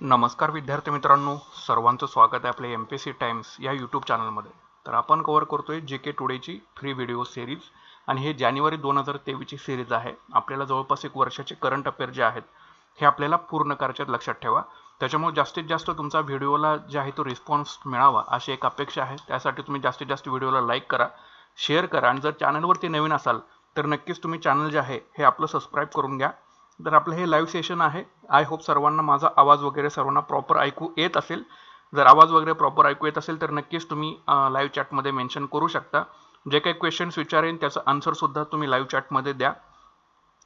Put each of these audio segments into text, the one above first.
नमस्कार विद्यार्थी मित्रांनो सर्वांचं स्वागत आहे आपल्या एम पी सी टाइम्स या यूट्यूब चॅनलमध्ये तर आपण कव्हर करतोय जे के टुडेची फ्री व्हिडिओ सिरीज आणि हे जानेवारी दोन हजार तेवीसची सिरीज आहे. आपल्याला जवळपास एक वर्षाचे करंट अफेअर जे आहेत हे आपल्याला पूर्ण करायच्यात लक्षात ठेवा. त्याच्यामुळे जास्तीत जास्त तुमचा व्हिडिओला जे आहे तो रिस्पॉन्स मिळावा अशी एक अपेक्षा आहे. त्यासाठी तुम्ही जास्तीत जास्त व्हिडिओला लाईक करा शेअर करा आणि जर चॅनलवरती नवीन असाल तर नक्कीच तुम्ही चॅनल जे आहे हे आपलं सबस्क्राईब करून घ्या. तर आपलं हे लाईव्ह सेशन आहे. आय होप सर्वांना माझा आवाज वगैरे सर्वांना प्रॉपर ऐकू येत असेल. जर आवाज वगैरे प्रॉपर ऐकू येत असेल तर नक्कीच तुम्ही लाईव्ह चॅटमध्ये मेन्शन करू शकता. जे काही क्वेश्चन्स विचारेन त्याचं आन्सरसुद्धा तुम्ही लाईव्ह चॅटमध्ये द्या.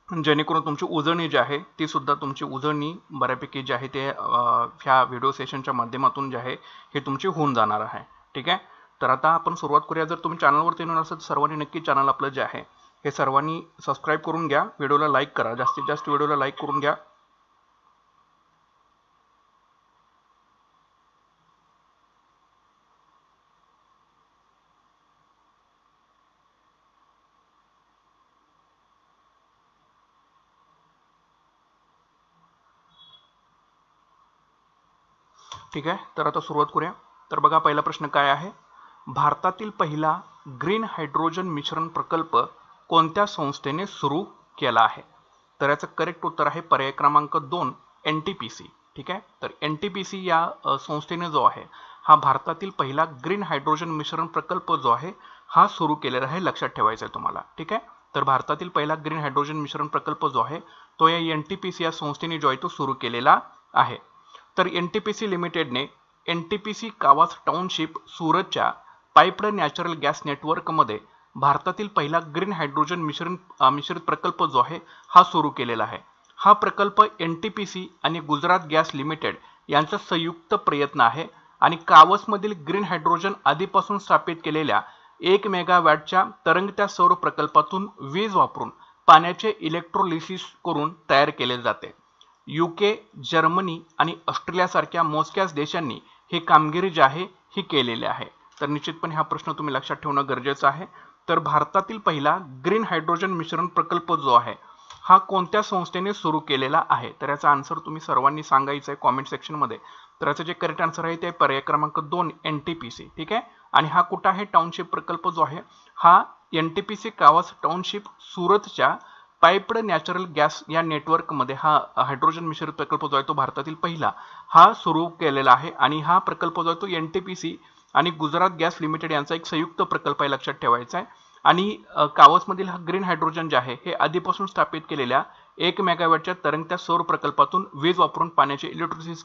जेणेकरून तुमची उजळणी जी आहे ती सुद्धा तुमची उजळणी बऱ्यापैकी जी आहे ते ह्या व्हिडिओ सेशनच्या माध्यमातून जे आहे हे तुमची होऊन जाणार आहे. ठीक आहे? तर आता आपण सुरुवात करूया. जर तुम्ही चॅनलवरती येणार असेल तर सर्वांनी नक्की चॅनल आपलं जे आहे हे सर्वांनी सबस्क्राईब करून घ्या. व्हिडिओला लाईक करा. जास्तीत जास्त व्हिडिओला लाईक करून घ्या. ठीक आहे? तर आता सुरुवात करूया. तर बघा पहिला प्रश्न काय आहे? भारतातील पहिला ग्रीन हायड्रोजन मिश्रण प्रकल्प कोणत्या संस्थेने सुरू केला आहे? तर याचं करेक्ट उत्तर आहे पर्याय क्रमांक दोन एन टी पी सी ठीक आहे? तर एन टी पी सी या संस्थेने जो आहे हा भारतातील पहिला ग्रीन हायड्रोजन मिश्रण प्रकल्प जो आहे हा सुरू केलेला आहे लक्षात ठेवायचा आहे तुम्हाला. ठीक आहे? तर भारतातील पहिला ग्रीन हायड्रोजन मिश्रण प्रकल्प जो आहे तो या एन टी पी सी या संस्थेने जो आहे तो सुरू केलेला आहे. तर N T P C लिमिटेडने N T P C Kawas township सुरतच्या piped natural gas नेटवर्कमध्ये भारतातील पहिला ग्रीन हायड्रोजन मिश्रण मिश्रित प्रकल्प जो आहे हा सुरू केलेला आहे. हा प्रकल्प एन टी पी सी आणि गुजरात गॅस लिमिटेड यांचा संयुक्त प्रयत्न आहे आणि कावसमधील ग्रीन हायड्रोजन आधीपासून स्थापित केलेल्या एक मेगावॅटच्या तरंगत्या सौर प्रकल्पातून वीज वापरून पाण्याचे इलेक्ट्रोलिसिस करून तयार केले जाते. युके जर्मनी आणि ऑस्ट्रेलियासारख्या मोजक्याच देशांनी ही कामगिरी जी आहे ही केलेली आहे. तर निश्चितपणे हा प्रश्न तुम्ही लक्षात ठेवणं गरजेचं आहे. तर भारतातील पहिला ग्रीन हायड्रोजन मिश्रण प्रकल्प जो आहे हा कोणत्या संस्थेने सुरू केलेला आहे? तर याचा आन्सर तुम्ही सर्वांनी सांगायचं आहे कॉमेंट सेक्शनमध्ये तर याचं जे करेक्ट आन्सर आहे ते पर्याय क्रमांक दोन एन टी पी सी ठीक आहे? आणि हा कुठं आहे? टाउनशिप प्रकल्प जो आहे हा N T P C Kawas township सुरतच्या piped natural gas या नेटवर्कमध्ये हा हायड्रोजन मिश्रित प्रकल्प जो आहे तो भारतातील पहिला हा सुरू केलेला आहे. आणि हा प्रकल्प जो आहे तो एन टी पी सी आणि गुजरात गॅस लिमिटेड यांचा एक संयुक्त प्रकल्प आहे लक्षात ठेवायचा आहे आणि कावसमधील हा ग्रीन हायड्रोजन जे आहे हे आधीपासून स्थापित केलेल्या एक मेगावॅटच्या तरंगत्या सौर प्रकल्पातून वीज वापरून पाण्याचे इलेक्ट्रिसिस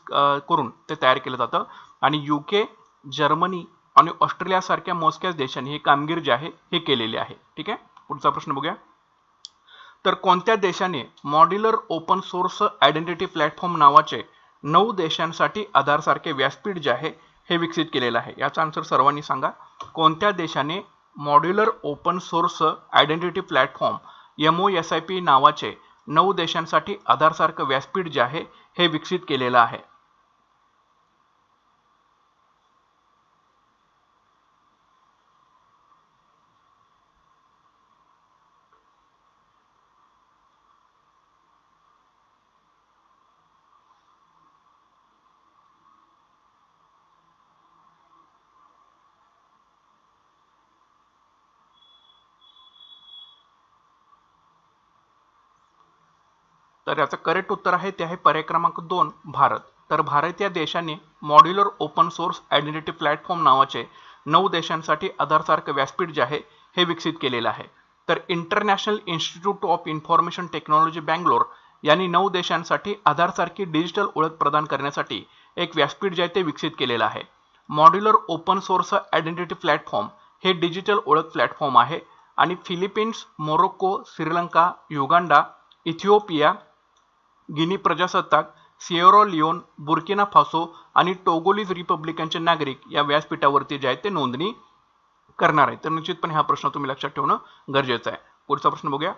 करून ते तयार केलं जातं. आणि युके जर्मनी आणि ऑस्ट्रेलियासारख्या मोजक्याच देशांनी ही कामगिरी जी आहे हे केलेली आहे. ठीक आहे? पुढचा प्रश्न बघूया. तर कोणत्या देशाने modular open source identity platform नावाचे नऊ देशांसाठी आधारसारखे व्यासपीठ जे आहे हे विकसित केलेलं आहे? याचा आन्सर सर्वांनी सांगा. कोणत्या देशाने modular open source identity platform M O S I P नावाचे नऊ देशांसाठी आधारसारखं व्यासपीठ जे आहे हे विकसित केलेलं आहे. तर याचं करेक्ट उत्तर आहे ते आहे पर्याय क्रमांक दोन भारत. तर भारत या देशाने modular open source identity platform नावाचे नऊ देशांसाठी आधारसारखं व्यासपीठ जे आहे हे विकसित केलेलं आहे. तर International Institute of Information Technology Bangalore यांनी नऊ देशांसाठी आधारसारखी डिजिटल ओळख प्रदान करण्यासाठी एक व्यासपीठ जे आहे ते विकसित केलेलं आहे. Modular open source identity platform हे डिजिटल ओळख प्लॅटफॉर्म आहे आणि Philippines Morocco Sri Lanka Uganda Ethiopia Guinea प्रजासत्ताक सिएरो लिओन बुर्किना फासो आणि टोगोलीज रिपब्लिकनचे नागरिक या व्यासपीठावरती जे आहेत ते नोंदणी करणार आहे तर निश्चितपणे हा प्रश्न तुम्ही लक्षात ठेवणं गरजेचं आहे. पुढचा प्रश्न बघूया.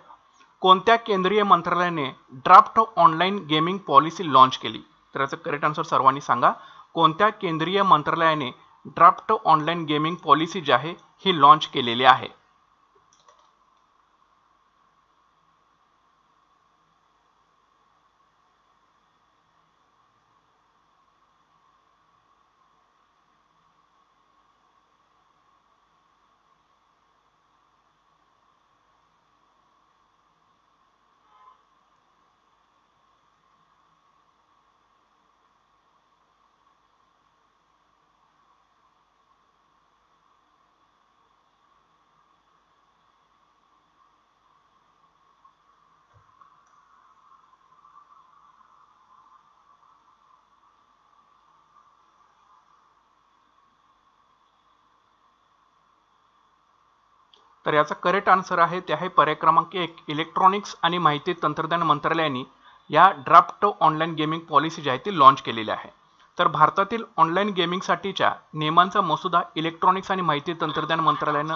कोणत्या केंद्रीय मंत्रालयाने draft online gaming policy launch केली? तर याचं करेक्ट आन्सर सर्वांनी सांगा. कोणत्या केंद्रीय मंत्रालयाने ड्राफ्ट ऑनलाईन गेमिंग पॉलिसी जी आहे ही लॉन्च केलेली आहे? तर याचा करेक्ट आन्सर आहे ते आहे पर्याय क्रमांक एक इलेक्ट्रॉनिक्स आणि माहिती तंत्रज्ञान मंत्रालयाने या ड्राफ्ट ऑनलाईन गेमिंग पॉलिसी जी आहे ती लॉन्च केलेली आहे. तर भारतातील ऑनलाईन गेमिंगसाठीच्या नियमांचा मसुदा इलेक्ट्रॉनिक्स आणि माहिती तंत्रज्ञान मंत्रालयानं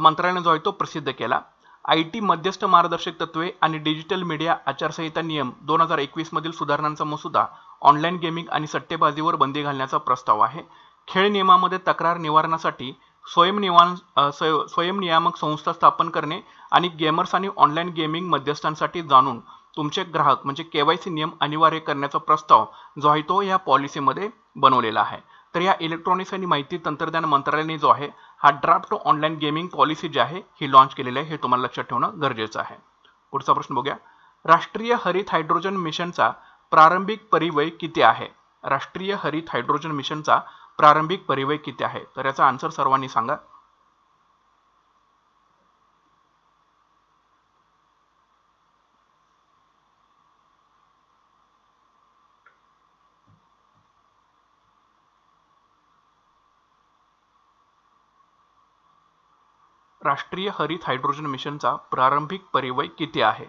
मंत्रालयाने जो आहे तो प्रसिद्ध केला. आय टी मध्यस्थ मार्गदर्शक तत्वे आणि डिजिटल मीडिया आचारसंहिता नियम दोन हजार एकवीस मधील सुधारणांचा मसुदा ऑनलाईन गेमिंग आणि सट्टेबाजीवर बंदी घालण्याचा प्रस्ताव आहे. खेळ नियमामध्ये तक्रार निवारणासाठी स्वयंनिवान स्वयंनियामक संस्था स्थापन करणे आणि गेमर्स आणि ऑनलाईन गेमिंग मध्यस्थांसाठी जाणून तुमचे ग्राहक म्हणजे केवायसी नियम अनिवार्य करण्याचा प्रस्ताव जो आहे तो या पॉलिसीमध्ये बनवलेला आहे. तर या इलेक्ट्रॉनिक्स आणि माहिती तंत्रज्ञान मंत्रालयाने जो आहे हा ड्राफ्ट ऑनलाईन गेमिंग पॉलिसी जी आहे ही लॉन्च केलेली आहे. हे तुम्हाला लक्षात ठेवणं गरजेचं आहे. पुढचा प्रश्न बघूया. राष्ट्रीय हरित हायड्रोजन मिशनचा प्रारंभिक परिवय किती आहे? राष्ट्रीय हरित हायड्रोजन मिशनचा प्रारंभिक परिवय किती आहे? तर याचा आन्सर सर्वांनी सांगा. राष्ट्रीय हरित हायड्रोजन मिशनचा प्रारंभिक परिवय किती आहे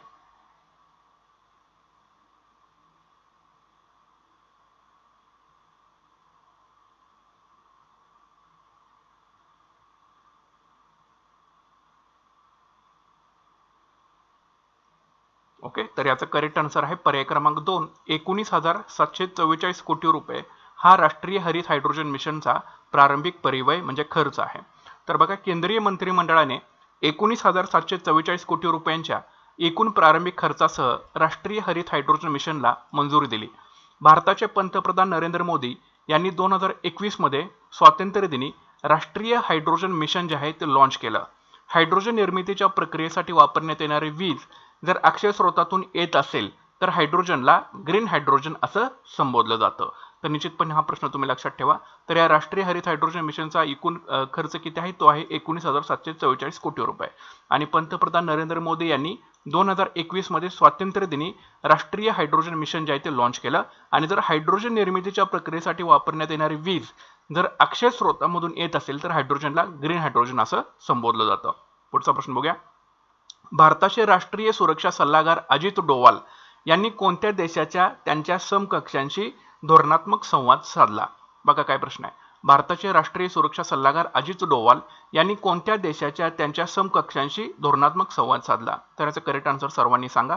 ओके तर याचं करेक्ट आन्सर आहे पर्याय क्रमांक दोन. एकोणीस हजार सातशे चव्वेचाळीस कोटी रुपये हा राष्ट्रीय हरित हायड्रोजन मिशनचा प्रारंभिक परिवय म्हणजे खर्च आहे. तर बघा केंद्रीय मंत्रिमंडळाने एकोणीस हजार सातशे चव्वेचाळीस कोटी रुपयांच्या एकूण प्रारंभिक खर्चासह राष्ट्रीय हरित हायड्रोजन मिशनला मंजुरी दिली. भारताचे पंतप्रधान नरेंद्र मोदी यांनी दोन हजार एकवीसमध्ये स्वातंत्र्यदिनी राष्ट्रीय हायड्रोजन मिशन जे आहे ते लॉन्च केलं. हायड्रोजन निर्मितीच्या प्रक्रियेसाठी वापरण्यात येणारी वीज जर अक्षय स्रोतातून येत असेल तर हायड्रोजनला ग्रीन हायड्रोजन असं संबोधलं जातं. तर निश्चितपणे हा प्रश्न तुम्ही लक्षात ठेवा. तर या राष्ट्रीय हरित हायड्रोजन मिशनचा एकूण खर्च किती आहे? तो आहे एकोणीस हजार सातशे चव्वेचाळीस कोटी रुपये. आणि पंतप्रधान नरेंद्र मोदी यांनी दोन हजार एकवीसमध्ये स्वातंत्र्य दिनी राष्ट्रीय हायड्रोजन मिशन जे आहे ते लॉन्च केलं. आणि जर हायड्रोजन निर्मितीच्या प्रक्रियेसाठी वापरण्यात येणारी वीज जर अक्षय स्रोतामधून येत असेल तर हायड्रोजनला ग्रीन हायड्रोजन असं संबोधलं जातं. पुढचा प्रश्न बघूया. भारताचे राष्ट्रीय सुरक्षा सल्लागार अजित डोवाल यांनी कोणत्या देशाच्या त्यांच्या समकक्षांशी धोरणात्मक संवाद साधला? बघा काय प्रश्न आहे. भारताचे राष्ट्रीय सुरक्षा सल्लागार अजित डोवाल यांनी कोणत्या देशाच्या त्यांच्या समकक्षांशी धोरणात्मक संवाद साधला? तर याचा करेक्ट आन्सर सर्वांनी सांगा.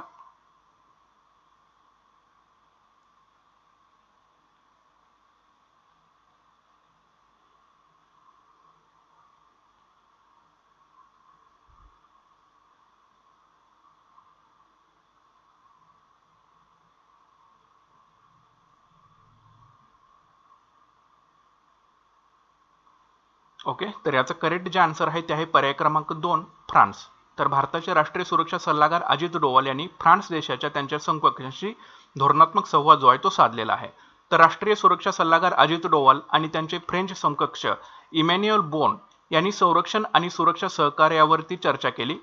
ओके? तर याचं करेक्ट जे आन्सर आहे ते आहे पर्याय क्रमांक दोन फ्रान्स. तर भारताचे राष्ट्रीय सुरक्षा सल्लागार अजित डोवाल यांनी फ्रान्स देशाच्या त्यांच्या समकक्षांशी धोरणात्मक संवाद जो आहे तो साधलेला आहे. तर राष्ट्रीय सुरक्षा सल्लागार अजित डोवाल आणि त्यांचे फ्रेंच समकक्ष इमॅन्युअल बोन यांनी संरक्षण आणि सुरक्षा सहकार्यावरती चर्चा केली.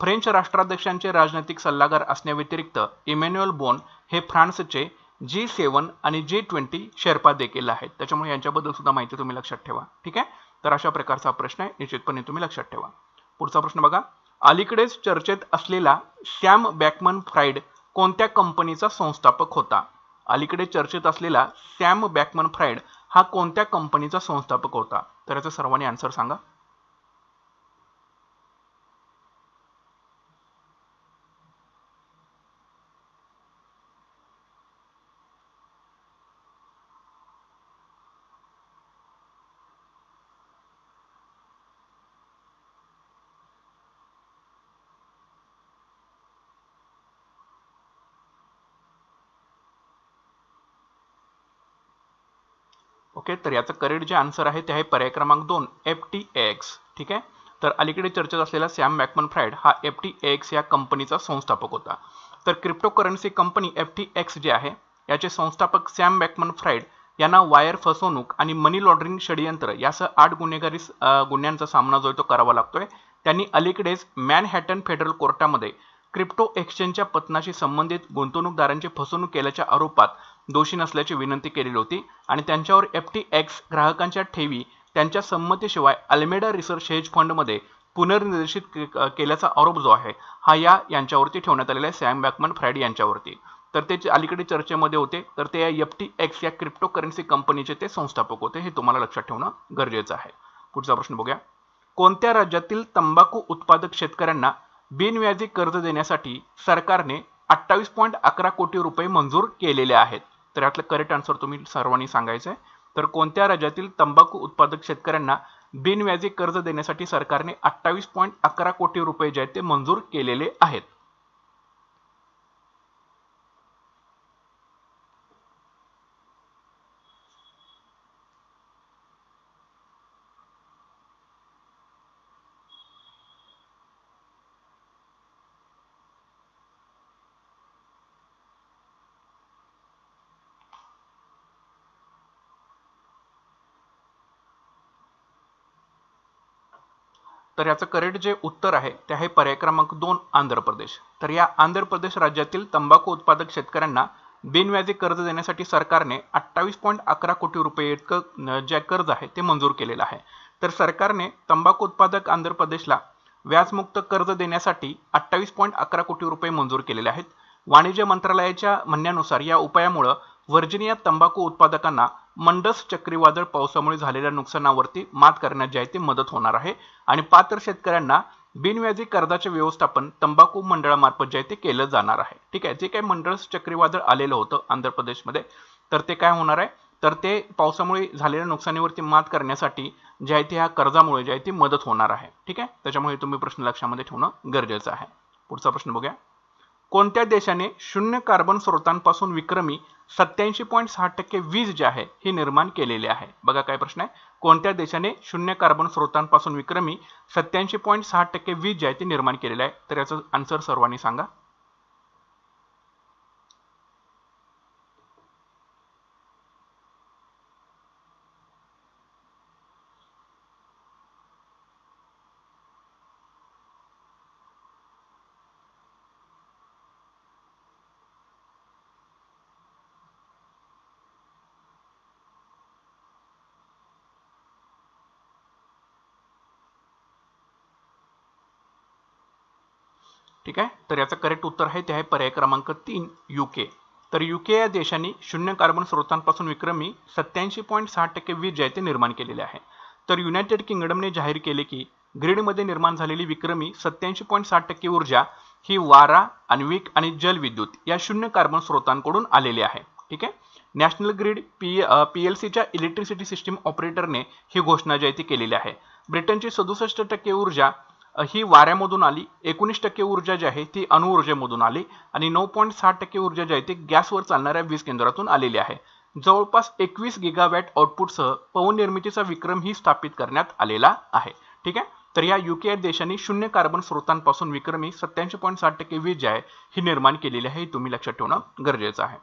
फ्रेंच राष्ट्राध्यक्षांचे राजनैतिक सल्लागार असण्याव्यतिरिक्त इमॅन्युअल बोन हे फ्रान्सचे जी सेवन आणि जी ट्वेंटी शेर्पा देखील आहेत. त्याच्यामुळे यांच्याबद्दल सुद्धा माहिती तुम्ही लक्षात ठेवा. ठीक आहे? तर अशा प्रकारचा प्रश्न आहे. निश्चितपणे तुम्ही लक्षात ठेवा. पुढचा प्रश्न बघा. अलीकडेच चर्चेत असलेला सॅम बॅकमन फ्राईड कोणत्या कंपनीचा संस्थापक होता? अलीकडे चर्चेत असलेला सॅम बॅकमन फ्राईड हा कोणत्या कंपनीचा संस्थापक होता? तर याचा सर्वांनी आन्सर सांगा. ओके तर याचं करेक्ट जे आन्सर आहे ते आहे पर्याय क्रमांक दोन एफ टी एक्स ठीक आहे? तर अलीकडे चर्चेत असलेला सॅम मॅकमन फ्राईड हा एफ टी एक्स या कंपनीचा संस्थापक होता. तर crypto currency company F T X जे आहे याचे संस्थापक सॅम मॅकमन फ्राईड यांना वायर फसवणूक आणि मनी लॉन्ड्रिंग षडयंत्र यासह आठ गुन्हेगारी गुन्ह्यांचा सामना जो आहे तो करावा लागतोय. त्यांनी अलीकडेच मॅनहॅटन फेडरल कोर्टामध्ये क्रिप्टो एक्सचेंजच्या पतनाशी संबंधित गुंतवणूकदारांची फसवणूक केल्याच्या आरोपात दोषी नसल्याची विनंती केलेली होती आणि त्यांच्यावर एफ टी एक्स ग्राहकांच्या ठेवी त्यांच्या संमतीशिवाय अल्मेडा रिसर्च हेज फंडमध्ये पुनर्निर्देशित केल्याचा आरोप जो आहे हा या यांच्यावरती ठेवण्यात आलेला आहे सॅम बॅकमन फ्रॅड यांच्यावरती. तर ते अलीकडे चर्चेमध्ये होते तर ते या एफ टी एक्स या क्रिप्टो करन्सी कंपनीचे ते संस्थापक होते हे तुम्हाला लक्षात ठेवणं गरजेचं आहे. पुढचा प्रश्न बघूया. कोणत्या राज्यातील तंबाखू उत्पादक शेतकऱ्यांना बिनव्याजी कर्ज देण्यासाठी सरकारने अठ्ठावीस पॉईंट अकरा कोटी रुपये मंजूर केलेले आहेत? तर यातलं करेक्ट आन्सर तुम्ही सर्वांनी सांगायचं आहे तर कोणत्या राज्यातील तंबाखू उत्पादक शेतकऱ्यांना बिनव्याजी कर्ज देण्यासाठी सरकारने अठ्ठावीस पॉईंट अकरा कोटी रुपये जे आहेत ते मंजूर केलेले आहेत? तर याचं करेक्ट जे उत्तर आहे ते आहे पर्याय क्रमांक दोन आंध्र प्रदेश. तर या आंध्र प्रदेश राज्यातील तंबाखू उत्पादक शेतकऱ्यांना बिनव्याजी कर्ज देण्यासाठी सरकारने अठ्ठावीस पॉईंट अकरा कोटी रुपये इतकं जे कर्ज आहे ते मंजूर केलेलं आहे. तर सरकारने तंबाखू उत्पादक आंध्र प्रदेशला व्याजमुक्त कर्ज देण्यासाठी अठ्ठावीस पॉईंट अकरा कोटी रुपये मंजूर केलेले आहेत. वाणिज्य मंत्रालयाच्या म्हणण्यानुसार या उपायामुळं व्हर्जिनिया तंबाखू उत्पादकांना मंडस चक्रीवादळ पावसामुळे झालेल्या नुकसानावरती मात करण्यात जे आहे ती मदत होणार आहे. आणि पात्र शेतकऱ्यांना बिनव्याजी कर्जाचे व्यवस्थापन तंबाखू मंडळामार्फत जे आहे ते केलं जाणार आहे. ठीक आहे. जे काही मंडळ चक्रीवादळ आलेलं होतं आंध्र प्रदेशमध्ये तर ते काय होणार आहे? तर ते पावसामुळे झालेल्या नुकसानीवरती मात करण्यासाठी जे आहे ते ह्या कर्जामुळे जे आहे ती मदत होणार आहे. ठीक आहे? त्याच्यामुळे तुम्ही प्रश्न लक्षामध्ये ठेवणं गरजेचं आहे. पुढचा प्रश्न बघूया. कोणत्या देशाने शून्य कार्बन स्रोतांपासून विक्रमी सत्याऐंशी पॉईंट सहा टक्के वीज जे आहे ही निर्माण केलेली आहे? बघा काय प्रश्न आहे. कोणत्या देशाने शून्य कार्बन स्रोतांपासून विक्रमी सत्याऐंशी पॉईंट सहा टक्के वीज जे आहे ती निर्माण केलेली आहे? तर याचं आन्सर सर्वांनी सांगा. ठीक आहे? तर याचं करेक्ट उत्तर आहे ते आहे पर्याय क्रमांक तीन युके तर युके या देशांनी शून्य कार्बन स्रोतांपासून विक्रमी सत्याऐंशी पॉईंट सहा टक्के वीज जे आहे ते निर्माण केलेले आहे. तर युनायटेड किंगडमने जाहीर केले की ग्रीडमध्ये निर्माण झालेली विक्रमी सत्याऐंशी पॉईंट साठ टक्के ऊर्जा ही वारा अन्विक आणि जलविद्युत या शून्य कार्बन स्रोतांकडून आलेली आहे. ठीक आहे? National grid P P L सीच्या इलेक्ट्रिसिटी सिस्टीम ऑपरेटरने ही घोषणा जी आहे ती केलेली आहे. ब्रिटनची सदुसष्ट टक्के ऊर्जा ही वाऱ्यामधून आली. एकोणीस टक्के ऊर्जा जी आहे ती अणुऊर्जेमधून आली आणि नऊ पॉईंट सहा टक्के ऊर्जा जी आहे ती गॅसवर चालणाऱ्या वीज केंद्रातून आलेली आहे. जवळपास एकवीस गिगावॅट आउटपुटसह पवन निर्मितीचा विक्रम ही स्थापित करण्यात आलेला आहे. ठीक आहे? तर या युके देशांनी शून्य कार्बन स्रोतांपासून विक्रमी सत्याऐंशी पॉईंट साठ टक्के वीज जी आहे ही निर्माण केलेली आहे ही तुम्ही लक्षात ठेवणं गरजेचं आहे.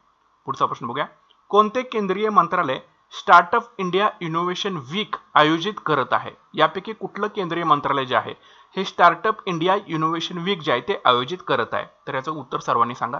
पुढचा प्रश्न बघूया. कोणते केंद्रीय मंत्रालय स्टार्टअप इंडिया इनोव्हेशन वीक आयोजित करत आहे. यापैकी कुठलं केंद्रीय मंत्रालय जे आहे? हे स्टार्टअप इंडिया इनोव्हेशन वीक जे आहे ते आयोजित करत आहे. तर याचं उत्तर सर्वांनी सांगा.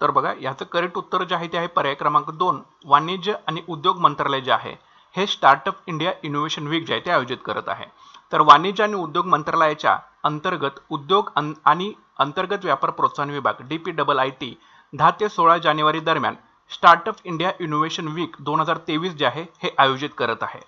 तर बघा याचं करेक्ट उत्तर जे आहे ते आहे पर्याय क्रमांक दोन वाणिज्य आणि उद्योग मंत्रालय जे आहे हे स्टार्टअप इंडिया इनोव्हेशन वीक जे आहे ते आयोजित करत आहे. तर वाणिज्य आणि उद्योग मंत्रालयाच्या अंतर्गत उद्योग आणि अंतर्गत व्यापार प्रोत्साहन विभाग D P double I T दहा ते सोळा जानेवारी दरम्यान स्टार्टअप इंडिया इनोव्हेशन वीक दोन हजार तेवीस जे आहे हे आयोजित करत आहे.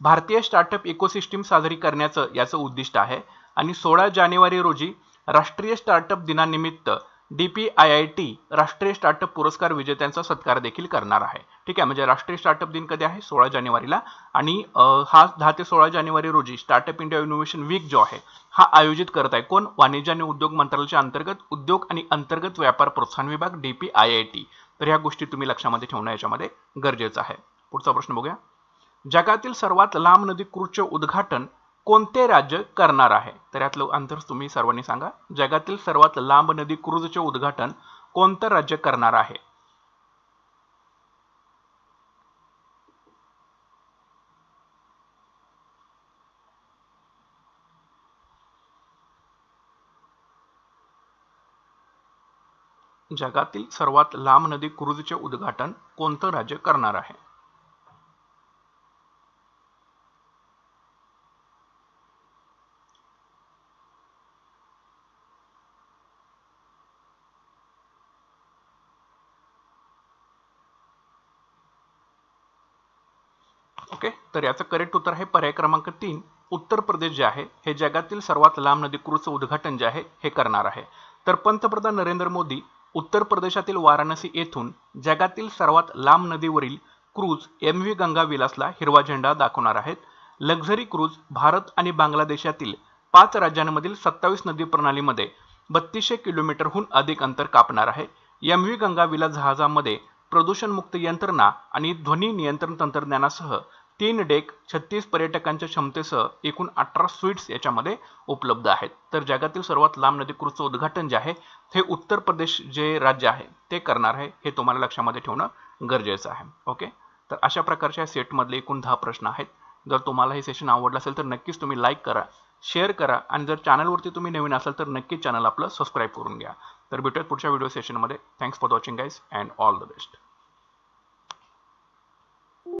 भारतीय स्टार्टअप इकोसिस्टीम साजरी करण्याचं याचं उद्दिष्ट आहे आणि सोळा जानेवारी रोजी राष्ट्रीय स्टार्टअप दिनानिमित्त D P I I T राष्ट्रीय स्टार्टअप पुरस्कार विजेत्यांचा सत्कार देखील करणार आहे. ठीक आहे म्हणजे राष्ट्रीय स्टार्टअप दिन कधी आहे? सोळा जानेवारीला. आणि हा दहा ते सोळा जानेवारी रोजी स्टार्टअप इंडिया इनोव्हेशन वीक जो आहे हा आयोजित करत आहे कोण? वाणिज्य आणि उद्योग मंत्रालयाच्या अंतर्गत उद्योग आणि अंतर्गत व्यापार प्रोत्साहन विभाग D P I I T. तर ह्या गोष्टी तुम्ही लक्षामध्ये ठेवणं याच्यामध्ये गरजेचं आहे. पुढचा प्रश्न बघूया. जगातील सर्वात लांब नदी क्रूजचे उद्घाटन कोणते राज्य करणार आहे? तर यातलं अंतर तुम्ही सर्वांनी सांगा. जगातील सर्वात लांब नदी क्रूजचे उद्घाटन कोणतं राज्य करणार आहे? जगातील सर्वात लांब नदी क्रूजचे उद्घाटन कोणतं राज्य करणार आहे? ओके तर याचं करेक्ट उत्तर आहे पर्याय क्रमांक तीन. उत्तर प्रदेश जे आहे हे जगातील सर्वात लांब नदी क्रूजचं उद्घाटन जे आहे हे करणार आहे. तर पंतप्रधान नरेंद्र मोदी उत्तर प्रदेशातील वाराणसी येथून जगातील सर्वात लांब नदीवरील क्रूज एम व्ही गंगा विलासला हिरवा झेंडा दाखवणार आहेत. लक्झरी क्रूज भारत आणि बांगलादेशातील पाच राज्यांमधील सत्तावीस नदी प्रणालीमध्ये बत्तीसशे किलोमीटरहून अधिक अंतर कापणार आहे. एम व्ही गंगा विलास जहाजामध्ये प्रदूषणमुक्त यंत्रणा आणि ध्वनी नियंत्रण तंत्रज्ञानासह तीन डेक छत्तीस पर्यटकांच्या क्षमतेसह एकूण अठरा स्वीट्स याच्यामध्ये उपलब्ध आहेत. तर जगातील सर्वात लांब नदी क्रूजचं उद्घाटन जे आहे हे उत्तर प्रदेश जे राज्य आहे ते करणार आहे हे तुम्हाला लक्षामध्ये ठेवणं गरजेचं आहे. ओके तर अशा प्रकारच्या सेटमधले एकूण दहा प्रश्न आहेत. जर तुम्हाला हे सेशन आवडलं असेल तर नक्कीच तुम्ही लाईक करा शेअर करा आणि जर चॅनलवरती तुम्ही नवीन असाल तर नक्कीच चॅनल आपलं सबस्क्राईब करून घ्या. तर भेटूयात पुढच्या व्हिडिओ सेशनमध्ये thanks for watching guys and all the best